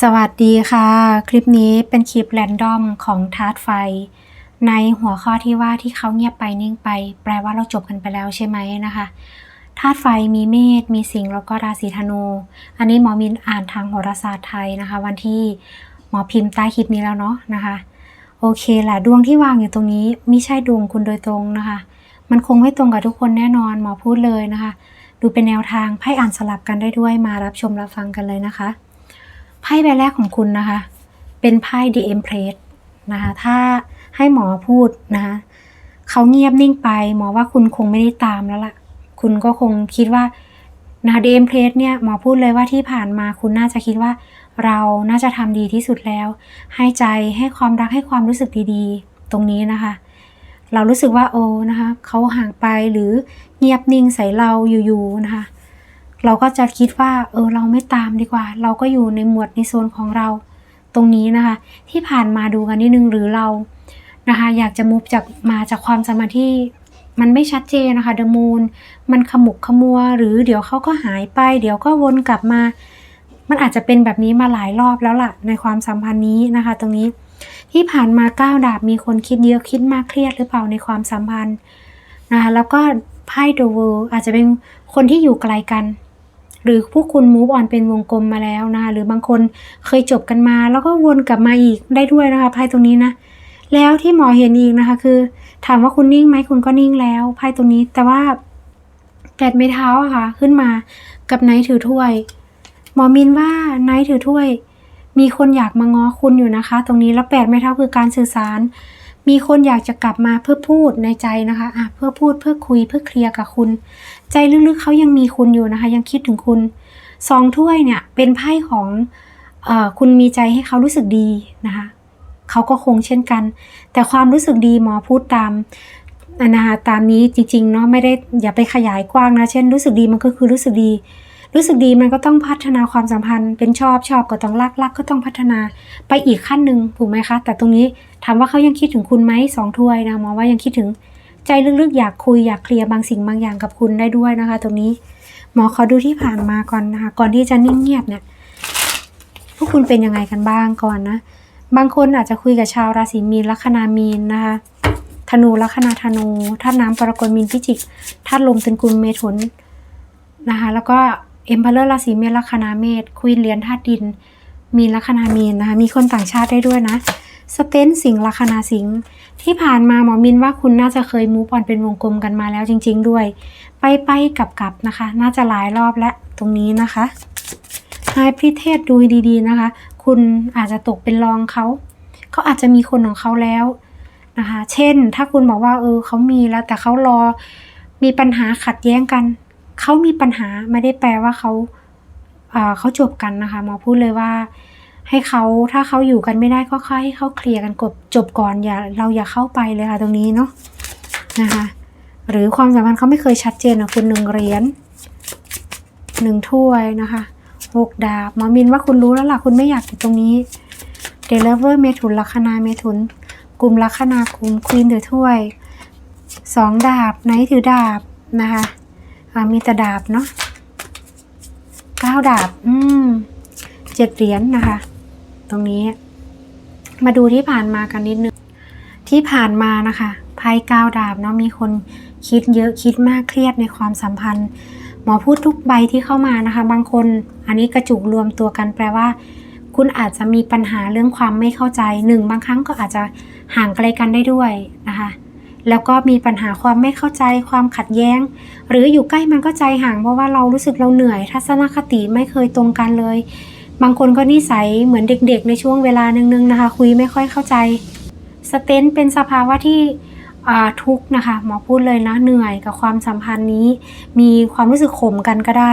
สวัสดีค่ะ คลิปนี้เป็นคลิปแรนดอมของทาร์ตไฟ ในหัวข้อที่ว่าที่เขาเงียบไปนิ่งไป แปลว่าเราจบกันไปแล้วใช่ไหมนะคะธาตุไฟมีเมษมีสิงห์แล้วก็ราศีธนู อันนี้หมอมินอ่านทางโหราศาสตร์ไทยนะคะ วันที่หมอพิมพ์ใต้คลิปนี้แล้วเนาะนะคะ โอเคแหละดวงที่วางอยู่ตรงนี้ไม่ใช่ดวงคุณโดยตรงนะคะ มันคงไม่ตรงกับทุกคนแน่นอนหมอพูดเลยนะคะ ดูเป็นแนวทางไพ่อ่านสลับกันได้ด้วยมารับชมรับฟังกันเลยนะคะ ไพ่ใบแรกของคุณนะคะ เป็นไพ่ The Empress นะคะถ้าให้หมอพูดนะคะเขาเงียบนิ่งไปหมอว่าคุณคงไม่ได้ตามแล้วล่ะ คุณก็คงคิดว่านะคะ The Empress เนี่ยหมอพูดเลยว่าที่ผ่านมาคุณน่าจะคิดว่า เราน่าจะทำดีที่สุดแล้ว ให้ใจให้ความรักให้ความรู้สึกดีๆ ตรงนี้นะคะ เรารู้สึกว่าโอ้นะคะเขาห่างไปหรือเงียบนิ่งใส่เราอยู่ๆนะคะ เราก็จะคิดว่าเออเราไม่ตามดีกว่า เราก็อยู่ในหมวดในโซนของเรา ตรงนี้นะคะ ที่ผ่านมาดูกันนิดนึงหรือเรานะคะ อยากจะมุฟจากมาจากความสมพันธ์ที่มันไม่ชัดเจนนะคะเดมูนมันขมุกขมัว หรือเดี๋ยวเขาก็หายไป เดี๋ยวก็วนกลับมา มันอาจจะเป็นแบบนี้มาหลายรอบแล้วล่ะ ในความสัมพันธ์นี้นะคะ ตรงนี้ที่ผ่านมาก้าวดาบมีคนคิดเยอะคิดมากเครียดหรือเปล่าในความสัมพันธ์นะคะแล้วก็ไพ่เดอะเวิลด์อาจจะเป็นคนที่อยู่ไกลกัน หรือพวกคุณมูฟออนเป็นวงกลมมาแล้วนะคะหรือบางคนเคยจบกันมา แล้วก็วนกลับมาอีกได้ด้วยนะคะไพ่ตรงนี้นะแล้วที่หมอเห็นอีกนะคะ คือ ถามว่าคุณนิ่งไหมคุณก็นิ่งแล้วไพ่ตรงนี้ แต่ว่าแปดไม้เท้าอะค่ะ ขึ้นมากับไนท์ถือถ้วย หมอมินว่าไนท์ถือถ้วย มีคนอยากมาง้อคุณอยู่นะคะ ตรงนี้แล้วแปดไม้เท้าคือการสื่อสาร มีคนอยากจะกลับมาเพื่อพูดในใจนะคะอะเพื่อพูดเพื่อคุยเพื่อเคลียร์กับคุณ ใจลึกๆเขายังมีคุณอยู่นะคะ ยังคิดถึงคุณสองถ้วยเนี่ยเป็นไพ่ของอคุณมีใจให้เขารู้สึกดีนะคะเขาก็คงเช่นกัน แต่ความรู้สึกดีหมอพูดตามนะคะตามนี้จริงๆเนาะไม่ได้อย่าไปขยายกว้างนะ เช่นรู้สึกดีมันก็คือรู้สึกดี รู้สึกดีมันก็ต้องพัฒนาความสัมพันธ์ เป็นชอบชอบก็ต้องรักรักก็ต้องพัฒนาไปอีกขั้นหนึ่งถูกไหมคะ แต่ตรงนี้ถามว่าเขายังคิดถึงคุณไหมสองถ้วยนะหมอว่ายังคิดถึง ใจลึกๆ อยากคุยอยากเคลียร์บางสิ่งบางอย่างกับคุณได้ด้วยนะคะ ตรงนี้หมอขอดูที่ผ่านมาก่อนนะคะ ก่อนที่จะนิ่งเงียบเนี่ยพวกคุณเป็นยังไงกันบ้างก่อนนะบางคนอาจจะคุยกับชาวราศีมีนลัคนามีนนะคะธนูลัคนาธนูธาตุน้ำปรกฎมีนพิจิกธาตุลมเป็นกุลเมถุนนะคะแล้วก็เอ็มพาเลอร์ราศีเมษลัคนาเมษควีนเหรียญธาตุดิน มีนลัคนามีนนะคะมีคนต่างชาติได้ด้วยนะ สเตนสิงห์ลัคนาสิงห์ที่ผ่านมาหมอมินว่าคุณน่าจะเคยมูฟออนเป็นวงกลมกันมาแล้วจริง ๆ ด้วย ไปไปกลับกับนะคะ น่าจะหลายรอบแล้วตรงนี้นะคะให้พิเทศดูดีๆนะคะ คุณอาจจะตกเป็นรองเขาเขาอาจจะมีคนของเขาแล้วนะคะ เช่น ถ้าคุณบอกว่าเออเขามีแล้วแต่เขารอมีปัญหาขัดแย้งกันเขามีปัญหาไม่ได้แปลว่าเขาเออเขาจบกันนะคะหมอพูดเลยว่า ให้เขาถ้าเขาอยู่กันไม่ได้ก็ค่อยให้เขาเคลียร์กันกบจบก่อนอย่าเราอย่าเข้าไปเลยค่ะตรงนี้เนาะนะคะหรือความสัมพันธ์เขาไม่เคยชัดเจนนะคุณหนึ่งเหรียญหนึ่งถ้วยนะคะหกดาบมอมินว่าคุณรู้แล้วล่ะคุณไม่อยากอยู่ตรงนี้เดลเวอร์เมถุนลัคนาเมถุน กลุ่มลัคนากลุ่มควีนถือถ้วยสองดาบไนท์ถือดาบนะคะมีแต่ดาบเนาะเก้าดาบ อืมเจ็ดเหรียญนะคะ ตรงนี้ มาดูที่ผ่านมากันนิดนึงที่ผ่านมานะคะไพ่ก้าวดาบเนาะมีคนคิดเยอะคิดมากเครียดในความสัมพันธ์ หมอพูดทุกใบที่เข้ามานะคะ บางคนอันนี้กระจุกรวมตัวกันแปลว่า คุณอาจจะมีปัญหาเรื่องความไม่เข้าใจหนึ่งบางครั้งก็อาจจะห่างไกลกันได้ด้วยนะคะแล้วก็มีปัญหาความไม่เข้าใจความขัดแย้ง หรืออยู่ใกล้มันก็ใจห่างเพราะว่าเรารู้สึกเราเหนื่อย ทัศนคติไม่เคยตรงกันเลย บางคนก็นิสัยเหมือนเด็กๆ ในช่วงเวลานึงๆนะคะ คุยไม่ค่อยเข้าใจ สเตนเป็นสภาวะที่ทุกนะคะหมอพูดเลยนะเหนื่อยกับความสัมพันธ์นี้ มีความรู้สึกขมกันก็ได้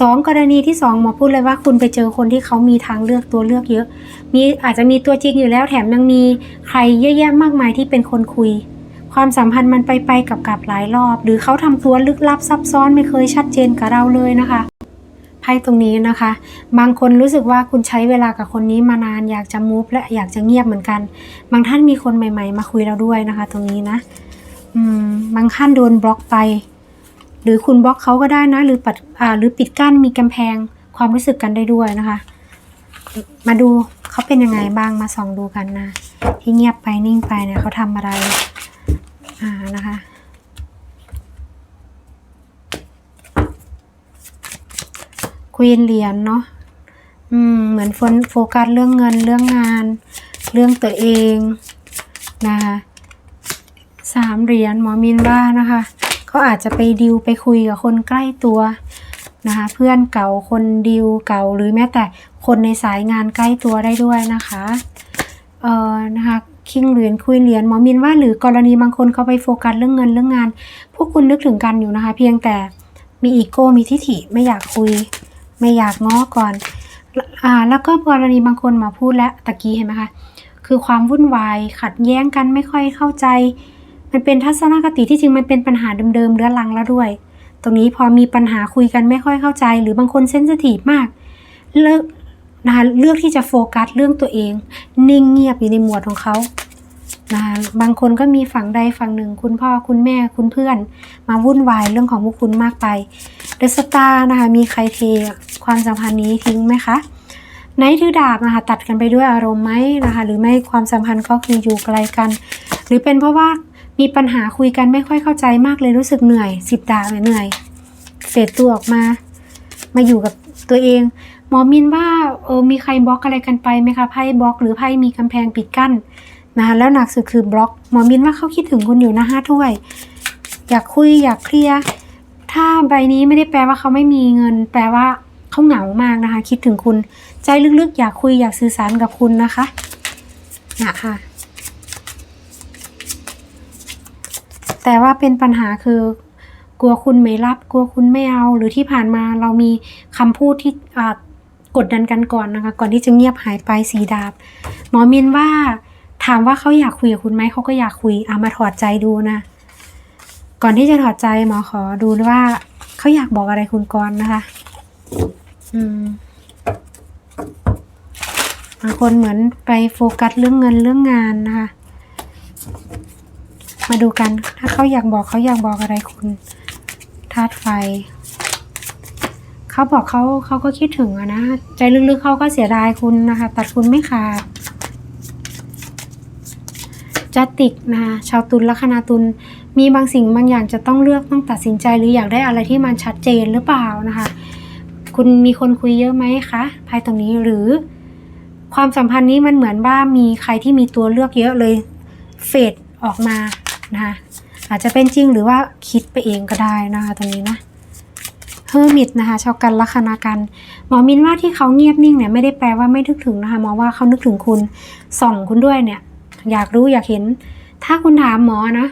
สองกรณีที่สองหมอพูดเลยว่าคุณไปเจอคนที่เขามีทางเลือกตัวเลือกเยอะ มีอาจจะมีตัวจริงอยู่แล้วแถมยังมีใครเยอะแยะมากมายที่เป็นคนคุย ความสัมพันธ์มันไปไปๆกับกับหลายรอบ หรือเขาทำตัวลึกลับซับซ้อนไม่เคยชัดเจนกับเราเลยนะคะ ไพ่ตรงนี้นะคะ บางคนรู้สึกว่าคุณใช้เวลากับคนนี้มานานอยากจะมูฟและอยากจะเงียบเหมือนกัน บางท่านมีคนใหม่ๆ มาคุยเราด้วยนะคะ ตรงนี้นะบางท่านโดนบล็อกไป หรือคุณบล็อกเขาก็ได้นะ หรือปัดหรือปิดกั้นมีกำแพงความรู้สึกกันได้ด้วยนะคะ มาดูเขาเป็นยังไงบ้างมาส่องดูกันนะ ที่เงียบไปนิ่งไปเนี่ยเขาทำอะไรอ่านะคะ ควีนเหรียญเนาะอืมเหมือนโฟกัสเรื่องเงินเรื่องงาน เรื่องตัวเองนะคะสามเหรียญหมอมินว่านะคะเขาอาจจะไปดิวไปคุยกับคนใกล้ตัวนะคะเพื่อนเก่าคนดิวเก่าหรือแม้แต่คนในสายงานใกล้ตัวได้ด้วยนะคะเอ่อนะคะคิงเหรียญคุยเหรียญหมอมินว่าหรือกรณีบางคนเขาไปโฟกัสเรื่องเงินเรื่องงาน พวกคุณนึกถึงกันอยู่นะคะ เพียงแต่มีอีโก้มีทิฐิไม่อยากคุย ไม่อยากง้อก่อนอ่าแล้วก็กรณีบางคนมาพูดแล้วตะกี้เห็นไหมคะคือความวุ่นวายขัดแย้งกันไม่ค่อยเข้าใจ มันเป็นทัศนคติที่จริงมันเป็นปัญหาเดิมๆเรื้อรังแล้วด้วย ตรงนี้พอมีปัญหาคุยกันไม่ค่อยเข้าใจ หรือบางคนเซนซิทีฟมากเลิกนะคะเลือกที่จะโฟกัสเรื่องตัวเอง นิ่งเงียบอยู่ในหมวดของเขา บางคนก็มีฝั่งใดฝั่งหนึ่ง คุณพ่อคุณแม่คุณเพื่อน มาวุ่นวายเรื่องของพวกคุณมากไปเดสตานะคะมีใครเทความสัมพันธ์นี้ทิ้งไหมคะไนท์ถือดาบนะคะตัดกันไปด้วยอารมณ์ไหมนะคะหรือไม่ความสัมพันธ์ก็คืออยู่ไกลกัน หรือเป็นเพราะว่ามีปัญหาคุยกันไม่ค่อยเข้าใจมากเลยรู้สึกเหนื่อยสิบดาบเหนื่อยเฟดตัวออกมา มาอยู่กับตัวเอง หมอมินว่าเออมีใครบล็อกอะไรกันไปไหมคะไพ่บล็อกหรือไพ่มีกำแพงปิดกั้น นะคะแล้วหนักสุดคือบล็อก หมอมินว่าเขาคิดถึงคุณอยู่นะห้าถ้วย อยากคุยอยากเคลียร์ถ้าใบนี้ไม่ได้แปลว่าเขาไม่มีเงิน แปลว่าเขาเหงามากนะคะ คิดถึงคุณ ใจลึกๆ อยากคุยอยากสื่อสารกับคุณนะคะนะค่ะแต่ว่าเป็นปัญหาคือกลัวคุณไม่รับ กลัวคุณไม่เอาหรือที่ผ่านมาเรามีคำพูดที่กดดันกันก่อนนะคะ ก่อนที่จะเงียบหายไปสีดาบ หมอมินว่า ถามว่าเขาอยากคุยกับคุณไหมเขาก็อยากคุยเอามาถอดใจดูนะ ก่อนที่จะถอดใจหมอขอดูว่าเขาอยากบอกอะไรคุณก่อนนะคะ อืมบางคนเหมือนไปโฟกัสเรื่องเงินเรื่องงานนะคะ มาดูกันถ้าเขาอยากบอกเขาอยากบอกอะไรคุณธาตุไฟเขาบอกเขาเขาก็คิดถึงอะนะ ใจลึกๆเขาก็เสียดายคุณนะคะ ตัดคุณไม่ขาด จัตติกนะคะชาวตุลลัคนาตุลมีบางสิ่งบางอย่างจะต้องเลือกต้องตัดสินใจหรืออยากได้อะไรที่มันชัดเจนหรือเปล่านะคะ คุณมีคนคุยเยอะไหมคะภายตรงนี้หรือ ความสัมพันธ์นี้มันเหมือนว่ามีใครที่มีตัวเลือกเยอะเลยเฟดออกมานะคะอาจจะเป็นจริงหรือว่าคิดไปเองก็ได้นะคะตรงนี้นะเฮอร์มิตนะคะชาวกันลัคนากัน หมอมินว่าที่เขาเงียบนิ่งเนี่ยไม่ได้แปลว่าไม่นึกถึงนะคะหมอว่าเขานึกถึงคุณส่องคุณด้วยเนี่ย อยากรู้อยากเห็น ถ้าคุณถามหมอนะ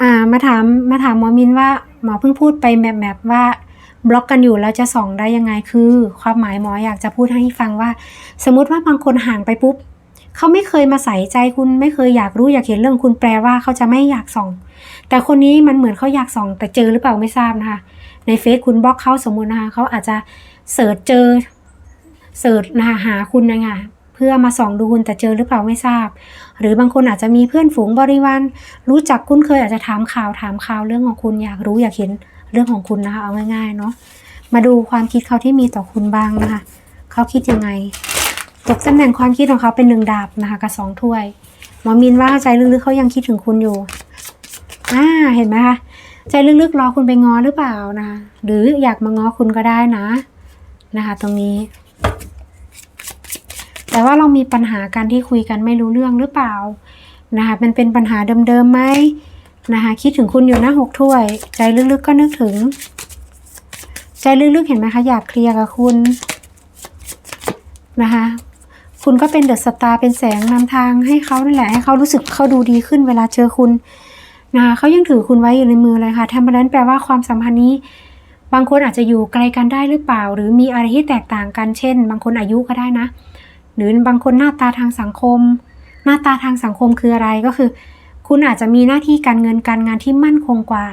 อ่ามาถามมาถามหมอมินว่าหมอเพิ่งพูดไปแบบแบบว่าบล็อกกันอยู่แล้วจะส่องได้ยังไงคือ ความหมายหมออยากจะพูดให้ฟังว่า สมมติว่าบางคนห่างไปปุ๊บเขาไม่เคยมาใส่ใจคุณไม่เคยอยากรู้อยากเห็นเรื่องคุณแปลว่าเขาจะไม่อยากส่อง แต่คนนี้มันเหมือนเขาอยากส่อง แต่เจอหรือเปล่าไม่ทราบนะคะ ในเฟซคุณบล็อกเขาสมมุตินะคะเขาอาจจะเสิร์ชเจอเสิร์ชนะคะหาคุณนะคะ พื่อมาส่องดูคุณแต่เจอหรือเปล่าไม่ทราบ หรือบางคนอาจจะมีเพื่อนฝูงบริวารรู้จักคุ้นเคยอาจจะถามข่าวถามข่าวเรื่องของคุณอยากรู้อยากเห็นเรื่องของคุณนะคะเอาง่ายๆเนาะมาดูความคิดเขาที่มีต่อคุณบ้างนะคะเขาคิดยังไง ตกตำแหน่งความคิดของเขาเป็นหนึ่งดาบนะคะกับสองถ้วยหมอมินว่าใจลึกๆเขายังคิดถึงคุณอยู่อ่าเห็นไหมคะใจลึกๆรอคุณไปง้อหรือเปล่านะ หรืออยากมาง้อคุณก็ได้นะ นะคะ ตรงนี้ แต่ว่าเรามีปัญหาการที่คุยกันไม่รู้เรื่องหรือเปล่านะคะมันเป็นปัญหาเดิมๆไหมนะคะคิดถึงคุณอยู่นะหกถ้วย ใจลึกๆก็นึกถึง ใจลึกๆเห็นไหมคะอยากเคลียร์กับคุณนะคะคุณก็เป็นเดอะสตาร์เป็นแสงนำทางให้เขานั่นแหละให้เขารู้สึกเขาดูดีขึ้นเวลาเจอคุณนะคะเขายังถือคุณไว้อยู่ในมือเลยค่ะทมเปอร์นั้นแปลว่าความสัมพันธ์นี้ บางคนอาจจะอยู่ไกลกันได้หรือเปล่า หรือมีอะไรที่แตกต่างกันเช่น บางคนอายุก็ได้นะ หรือบางคนหน้าตาทางสังคม หน้าตาทางสังคมคืออะไรก็คือ คุณอาจจะมีหน้าที่การเงินการงานที่มั่นคงกว่า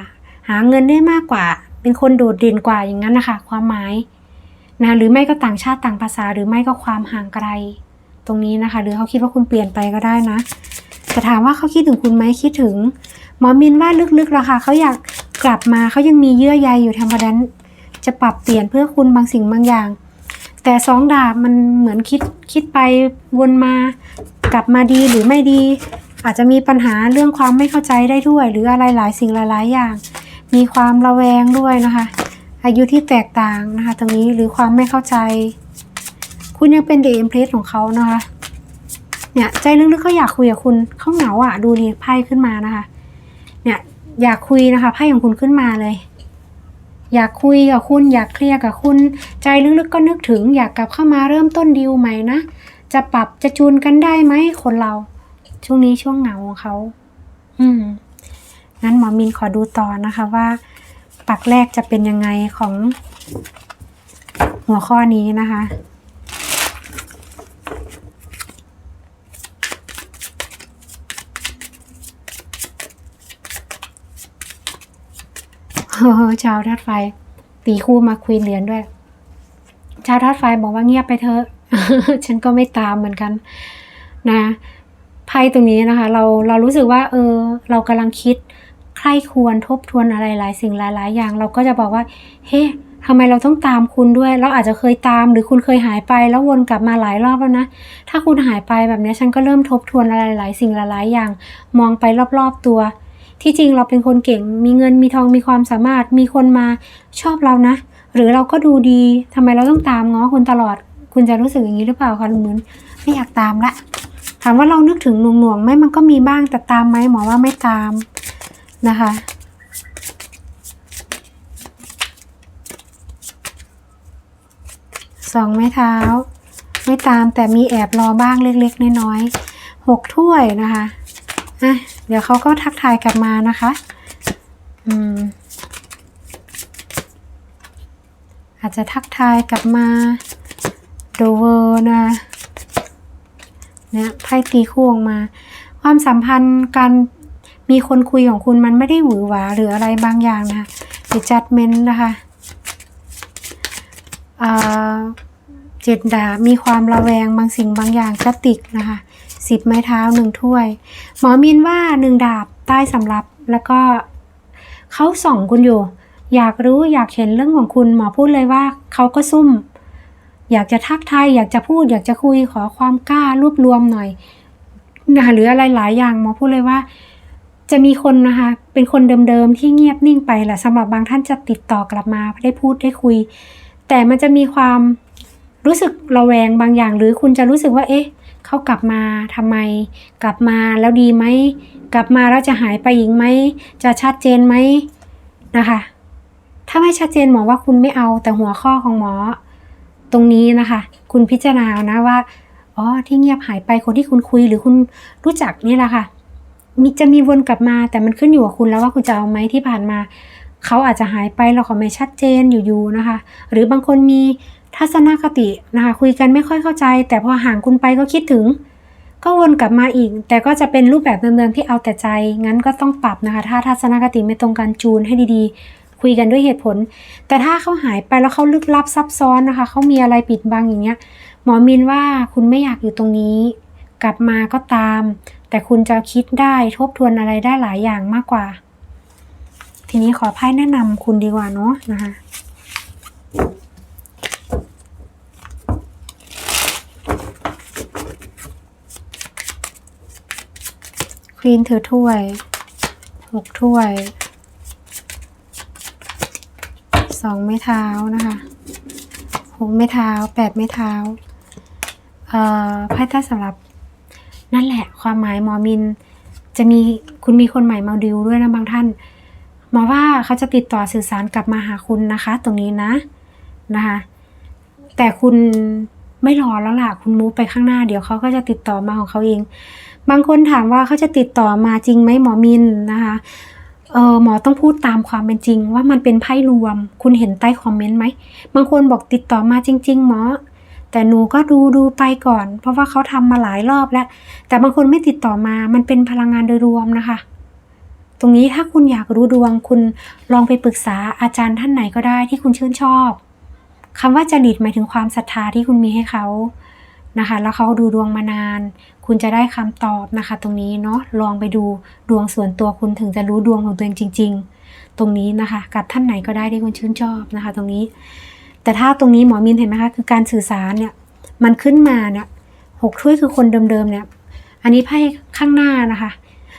หาเงินได้มากกว่า เป็นคนโดดเด่นกว่าอย่างนั้นนะคะความหมายนะหรือไม่ก็ต่างชาติต่างภาษาหรือไม่ก็ความห่างไกล ตรงนี้นะคะ หรือเขาคิดว่าคุณเปลี่ยนไปก็ได้นะแต่ถามว่าเขาคิดถึงคุณไหมคิดถึง หมอมินว่าลึกๆราคาเขาอยากกลับมาเขายังมีเยื่อใยอยู่ทำเพระนั้นจะปรับเปลี่ยนเพื่อคุณบางสิ่งบางอย่าง แต่สองดาบมันเหมือนคิดคิดไปวนมากลับมาดีหรือไม่ดี อาจจะมีปัญหาเรื่องความไม่เข้าใจได้ด้วย หรืออะไรหลายสิ่งหลายๆอย่าง มีความระแวงด้วยนะคะ อายุที่แตกต่างนะคะ ตรงนี้หรือความไม่เข้าใจ คุณยังเป็นเดเอ็มเพรสของเขานะคะเนี่ยใจลึกๆเขาอยากคุยกับคุณเขาเหงาอะดูนี่ไพ่ขึ้นมานะคะ เนี่ยอยากคุยนะคะไพ่ของคุณขึ้นมาเลย อยากคุยกับคุณ อยากเคลียร์กับคุณ ใจลึกๆก็นึกถึง อยากกลับเข้ามาเริ่มต้นดีลใหม่นะ จะปรับจะจูนกันได้ไหมคนเรา ช่วงนี้ช่วงเหงาของเขา อืมงั้นหมอมินขอดูต่อนะคะว่า ปักแรกจะเป็นยังไงของหัวข้อนี้นะคะ เออ ชาวธาตุไฟ ตีคู่มาคุยเหรียญด้วย ชาวธาตุไฟบอกว่าเงียบไปเถอะฉันก็ไม่ตามเหมือนกัน นะไพ่ตรงนี้นะคะ เราเรารู้สึกว่า เออ เรากำลังคิดใคร่ควรทบทวนอะไรหลายสิ่งหลาย ๆ อย่าง เราก็จะบอกว่า เฮ้ทำไมเราต้องตามคุณด้วย เราอาจจะเคยตาม หรือคุณเคยหายไป แล้ววนกลับมาหลายรอบแล้วนะ ถ้าคุณหายไปแบบนี้ฉันก็เริ่มทบทวนอะไรหลายสิ่งหลายๆอย่าง มองไปรอบ ๆ ตัว ที่จริงเราเป็นคนเก่ง มีเงินมีทองมีความสามารถ มีคนมาชอบเรานะ หรือเราก็ดูดีทำไมเราต้องตามง้อคุณตลอด คุณจะรู้สึกอย่างนี้หรือเปล่าคะลุงนุ้นไม่อยากตามละ ถามว่าเรานึกถึงหน่วงหน่วงไหมมันก็มีบ้างแต่ตามไหมหมอว่าไม่ตามนะคะสองไม้เท้า ไม่ตามแต่มีแอบรอบ้างเล็กๆน้อยๆหกถ้วยนะคะ อะเดี๋ยวเขาก็ทักทายกลับมานะคะ อืม อาจจะทักทายกลับมาโดเวอร์นะเนี่ยไพ่ตีคู่ออกมา ความสัมพันธ์การมีคนคุยของคุณมันไม่ได้หวือหวาหรืออะไรบางอย่างนะคะหรือจัดเมนนะคะอ่า เจ็ดดาบมีความระแวงบางสิ่งบางอย่างกระติกนะคะสิบไม้เท้าหนึ่งถ้วย หมอมินว่าหนึ่งดาบใต้สำรับแล้วก็เขาส่องคุณอยู่ อยากรู้อยากเห็นเรื่องของคุณหมอพูดเลยว่าเขาก็ซุ่ม อยากจะทักทายอยากจะพูด อยากจะคุยขอความกล้ารวบรวมหน่อยนะหรืออะไรหลายอย่างหมอพูดเลยว่า จะมีคนนะคะเป็นคนเดิมๆที่เงียบนิ่งไปแหละสำหรับบางท่านจะติดต่อกลับมาได้พูดได้คุย แต่มันจะมีความ รู้สึกระแวงบางอย่าง หรือคุณจะรู้สึกว่า เอ๊ะเขากลับมาทำไม กลับมาแล้วดีไหม กลับมาแล้วจะหายไปอีกไหม จะชัดเจนไหมนะคะ ถ้าไม่ชัดเจนหมอว่าคุณไม่เอาแต่หัวข้อของหมอ ตรงนี้นะคะ คุณพิจารณานะว่าอ๋อที่เงียบหายไปคนที่คุณคุยหรือคุณรู้จักนี่แหละค่ะมีจะมีวนกลับมาแต่มันขึ้นอยู่กับคุณแล้วว่าคุณจะเอาไหมที่ผ่านมา เขาอาจจะหายไปเราก็ไม่ชัดเจนอยู่ๆนะคะ หรือบางคนมี ทัศนคตินะคะคุยกันไม่ค่อยเข้าใจ แต่พอห่างคุณไปก็คิดถึง ก็วนกลับมาอีก แต่ก็จะเป็นรูปแบบเดิมๆที่เอาแต่ใจ งั้นก็ต้องปรับนะคะ ถ้าทัศนคติไม่ตรงกันจูนให้ดีๆ คุยกันด้วยเหตุผล แต่ถ้าเขาหายไปแล้วเขาลึกลับซับซ้อนนะคะเขามีอะไรปิดบังอย่างเงี้ย หมอมินว่าคุณไม่อยากอยู่ตรงนี้ กลับมาก็ตาม แต่คุณจะคิดได้ทบทวนอะไรได้หลายอย่างมากกว่า ทีนี้ขอไพ่แนะนำคุณดีกว่าเนาะนะคะ ควีนถือถ้วยหกถ้วยสองไม้เท้านะคะหกไม้เท้าแปดไม้เท้าเอ่อไพ่ใต้สำหรับนั่นแหละความหมายหมอมิน จะมีคุณมีคนใหม่มาดิวด้วยนะบางท่านหมอว่าเขาจะติดต่อสื่อสารกลับมาหาคุณนะคะ ตรงนี้นะนะคะ แต่คุณไม่รอแล้วล่ะ คุณมูฟไปข้างหน้า เดี๋ยวเขาก็จะติดต่อมาของเขาเอง บางคนถามว่าเขาจะติดต่อมาจริงไหมหมอมินนะคะเออหมอต้องพูดตามความเป็นจริง ว่ามันเป็นไพ่รวม คุณเห็นใต้คอมเมนต์ไหมบางคนบอกติดต่อมาจริง ๆ หมอ แต่หนูก็ดูดูไปก่อน เพราะว่าเขาทำมาหลายรอบแล้ว แต่บางคนไม่ติดต่อมามันเป็นพลังงานโดยรวมนะคะ ตรงนี้ถ้าคุณอยากรู้ดวง คุณลองไปปรึกษาอาจารย์ท่านไหนก็ได้ที่คุณชื่นชอบคำว่าจริตหมายถึงความศรัทธาที่คุณมีให้เขา นะคะ แล้วเขาดูดวงมานาน คุณจะได้คำตอบนะคะ ตรงนี้เนาะลองไปดูดวงส่วนตัวคุณถึงจะรู้ดวงของตัวเองจริง ๆ ตรงนี้นะคะ กับท่านไหนก็ได้ที่คุณชื่นชอบนะคะ ตรงนี้ แต่ถ้าตรงนี้หมอมินเห็นไหมคะคือการสื่อสารเนี่ยมันขึ้นมาเนี่ยหกถ้วยคือคนเดิมๆเนี่ย อันนี้ไพ่ข้างหน้านะคะ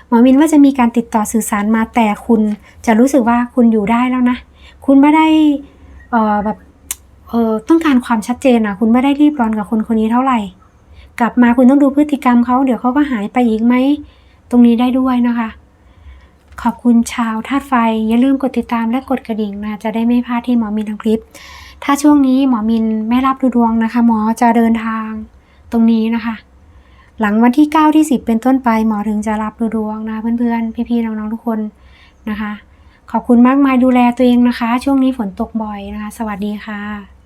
หมอมินว่าจะมีการติดต่อสื่อสารมาแต่คุณจะรู้สึกว่าคุณอยู่ได้แล้วนะ คุณไม่ได้เออแบบ เออต้องการความชัดเจนอะคุณไม่ได้รีบร้อนกับคนคนนี้เท่าไหร่ กลับมาคุณต้องดูพฤติกรรมเขาเดี๋ยวเขาก็หายไปอีกไหม ตรงนี้ได้ด้วยนะคะ ขอบคุณชาวธาตุไฟ อย่าลืมกดติดตามและกดกระดิ่งนะ จะได้ไม่พลาดที่หมอมินทำคลิป ถ้าช่วงนี้หมอมินไม่รับดูดวงนะคะ หมอจะเดินทางตรงนี้นะคะ หลังวันที่ 9 ที่ 10 เป็นต้นไปหมอถึงจะรับดูดวงนะเพื่อนๆ พี่ๆ น้องๆ ทุกคนนะคะขอบคุณมากมายดูแลตัวเองนะคะ ช่วงนี้ฝนตกบ่อยนะคะ สวัสดีค่ะ